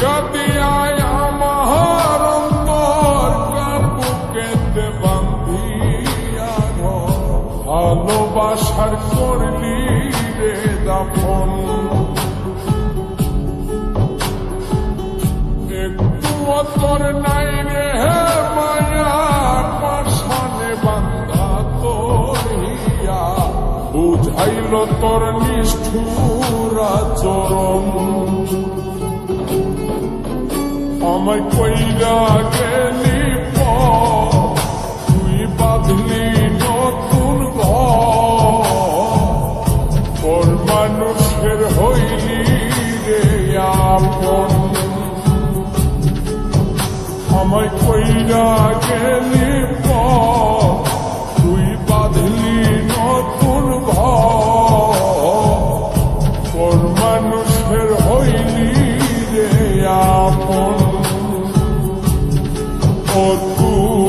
ভাঙ্গা দিয়ায় আমার অন্তর কার বুকেতে বান্ধিয়া। ভালোবাসার করলি রে দাফন। একটু তোর নাই রে হে মায়া পাশানে বান্ধা তোর বুঝাইল তোর নিষ্ঠুর আচরণ আমায় কইরা গেলি তুই বাঁধলি নতুন ঘর মানুষের হইলি রে আপন। আমায় কইরা গেলি Oh, cool.